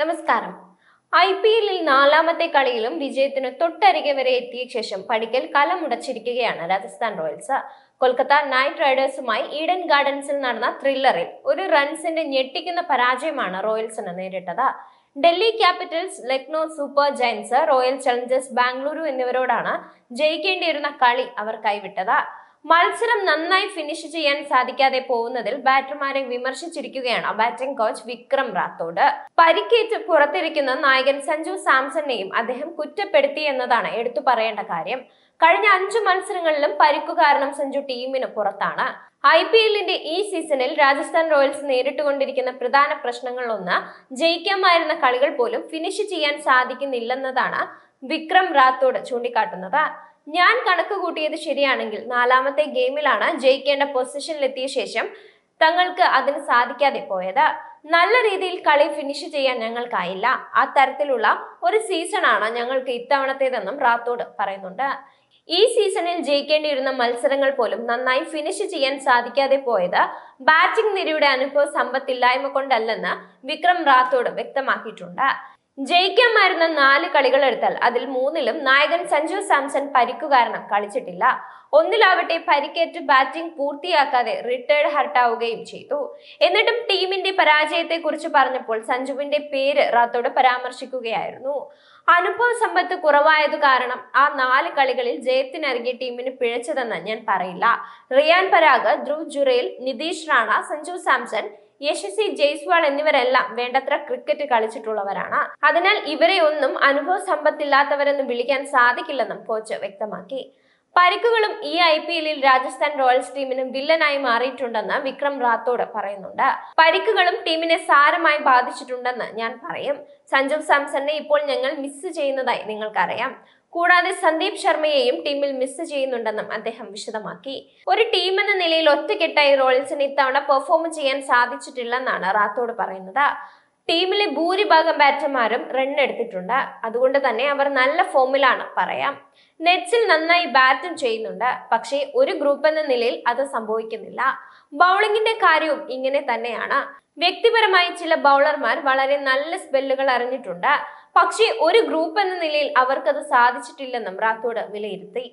നമസ്കാരം. I P എല്ലിൽ നാലാമത്തെ കളിയിലും വിജയത്തിന് തൊട്ടരികെ വരെ എത്തിയ ശേഷം പടിക്കൽ കലമുടച്ചിരിക്കുകയാണ് രാജസ്ഥാൻ റോയൽസ്. കൊൽക്കത്ത നൈറ്റ് റൈഡേഴ്സുമായി ഈഡൻ ഗാർഡൻസിൽ നടന്ന ത്രില്ലറിൽ ഒരു റൺസിന്റെ ഞെട്ടിക്കുന്ന പരാജയമാണ് റോയൽസിന് നേരിട്ടത്. Delhi Capitals Lucknow Super Giants Royal Challengers Bengaluru എന്നിവരോടാണ് ജയിക്കേണ്ടിയിരുന്ന കളി അവർ കൈവിട്ടത്. മത്സരം നന്നായി ഫിനിഷ് ചെയ്യാൻ സാധിക്കാതെ പോകുന്നതിൽ ബാറ്റർമാരെ വിമർശിച്ചിരിക്കുകയാണ് ബാറ്റിംഗ് കോച്ച് വിക്രം റാത്തോഡ്. പരിക്കേറ്റ് പുറത്തിരിക്കുന്ന നായകൻ സഞ്ജു സാംസണിനെയും അദ്ദേഹം കുറ്റപ്പെടുത്തി എന്നതാണ് എടുത്തു പറയേണ്ട കാര്യം. കഴിഞ്ഞ അഞ്ചു മത്സരങ്ങളിലും പരിക്കു കാരണം സഞ്ജു ടീമിന് പുറത്താണ്. ഐ പി എല്ലിന്റെ ഈ സീസണിൽ രാജസ്ഥാൻ റോയൽസ് നേരിട്ടുകൊണ്ടിരിക്കുന്ന പ്രധാന പ്രശ്നങ്ങളിലൊന്ന് ജയിക്കാമായിരുന്ന കളികൾ പോലും ഫിനിഷ് ചെയ്യാൻ സാധിക്കുന്നില്ലെന്നതാണ് വിക്രം റാത്തോഡ് ചൂണ്ടിക്കാട്ടുന്നത്. ഞാൻ കണക്ക് കൂട്ടിയത് ശരിയാണെങ്കിൽ നാലാമത്തെ ഗെയിമിലാണ് ജയിക്കേണ്ട പൊസിഷനിലെത്തിയ ശേഷം തങ്ങൾക്ക് അതിന് സാധിക്കാതെ പോയത്. നല്ല രീതിയിൽ കളി ഫിനിഷ് ചെയ്യാൻ ഞങ്ങൾക്കായില്ല. ആ തരത്തിലുള്ള ഒരു സീസണാണ് ഞങ്ങൾക്ക് ഇത്തവണത്തേതെന്നും റാത്തോഡ് പറയുന്നുണ്ട്. ഈ സീസണിൽ ജയിക്കേണ്ടിയിരുന്ന മത്സരങ്ങൾ പോലും നന്നായി ഫിനിഷ് ചെയ്യാൻ സാധിക്കാതെ പോയത് ബാറ്റിംഗ് നിരയുടെ അനുഭവ സമ്പത്തില്ലായ്മ കൊണ്ടല്ലെന്ന് വിക്രം റാത്തോഡ് വ്യക്തമാക്കിയിട്ടുണ്ട്. ജയിക്കാമായിരുന്ന നാല് കളികൾ എടുത്താൽ അതിൽ മൂന്നിലും നായകൻ സഞ്ജു സാംസൺ പരിക്കു കാരണം കളിച്ചിട്ടില്ല. ഒന്നിലാവട്ടെ പരിക്കേറ്റ് ബാറ്റിംഗ് പൂർത്തിയാക്കാതെ റിട്ടയർഡ് ഹർട്ടാവുകയും ചെയ്തു. എന്നിട്ടും ടീമിന്റെ പരാജയത്തെ കുറിച്ച് പറഞ്ഞപ്പോൾ സഞ്ജുവിന്റെ പേര് റാത്തോട് പരാമർശിക്കുകയായിരുന്നു. അനുഭവ സമ്പത്ത് കുറവായത് കാരണം ആ നാല് കളികളിൽ ജയത്തിനരികെ ടീമിന് പിഴച്ചതെന്ന് ഞാൻ പറയില്ല. റിയാൻ പരാഗ് ധ്രുവ് ജുറേൽ നിതീഷ് റാണ സഞ്ജു സാംസൺ യശസ്വി ജയ്സ്വാൾ എന്നിവരെല്ലാം വേണ്ടത്ര ക്രിക്കറ്റ് കളിച്ചിട്ടുള്ളവരാണ്. അതിനാൽ ഇവരെ ഒന്നും അനുഭവ സമ്പത്തില്ലാത്തവരെന്ന് വിളിക്കാൻ സാധിക്കില്ലെന്നും കോച്ച് വ്യക്തമാക്കി. പരിക്കുകളും ഈ ഐ പി എല്ലിൽ രാജസ്ഥാൻ റോയൽസ് ടീമിനും വില്ലനായി മാറിയിട്ടുണ്ടെന്ന് വിക്രം റാത്തോഡ് പറയുന്നുണ്ട്. പരിക്കുകളും ടീമിനെ സാരമായി ബാധിച്ചിട്ടുണ്ടെന്ന് ഞാൻ പറയും. സഞ്ജു സാംസണിനെ ഇപ്പോൾ ഞങ്ങൾ മിസ് ചെയ്യുന്നതായി നിങ്ങൾക്കറിയാം. കൂടാതെ സന്ദീപ് ശർമ്മയെയും ടീമിൽ മിസ് ചെയ്യുന്നുണ്ടെന്നും അദ്ദേഹം വിശദമാക്കി. ഒരു ടീം എന്ന നിലയിൽ ഒറ്റക്കെട്ടായി റോയൽസിന് ഇത്തവണ പെർഫോം ചെയ്യാൻ സാധിച്ചിട്ടില്ലെന്നാണ് റാത്തോഡ് പറയുന്നത്. ടീമിലെ ഭൂരിഭാഗം ബാറ്റർമാരും റൺ എടുത്തിട്ടുണ്ട്. അതുകൊണ്ട് തന്നെ അവർ നല്ല ഫോമിലാണ് പറയാം. നെറ്റ്സിൽ നന്നായി ബാറ്റും ചെയ്യുന്നുണ്ട്. പക്ഷേ ഒരു ഗ്രൂപ്പ് എന്ന നിലയിൽ അത് സംഭവിക്കുന്നില്ല. ബൗളിംഗിന്റെ കാര്യവും ഇങ്ങനെ തന്നെയാണ്. വ്യക്തിപരമായി ചില ബൗളർമാർ വളരെ നല്ല സ്പെല്ലുകൾ അറിഞ്ഞിട്ടുണ്ട്. പക്ഷേ ഒരു ഗ്രൂപ്പ് എന്ന നിലയിൽ അവർക്കത് സാധിച്ചിട്ടില്ലെന്നും റാത്തോഡ് വിലയിരുത്തി.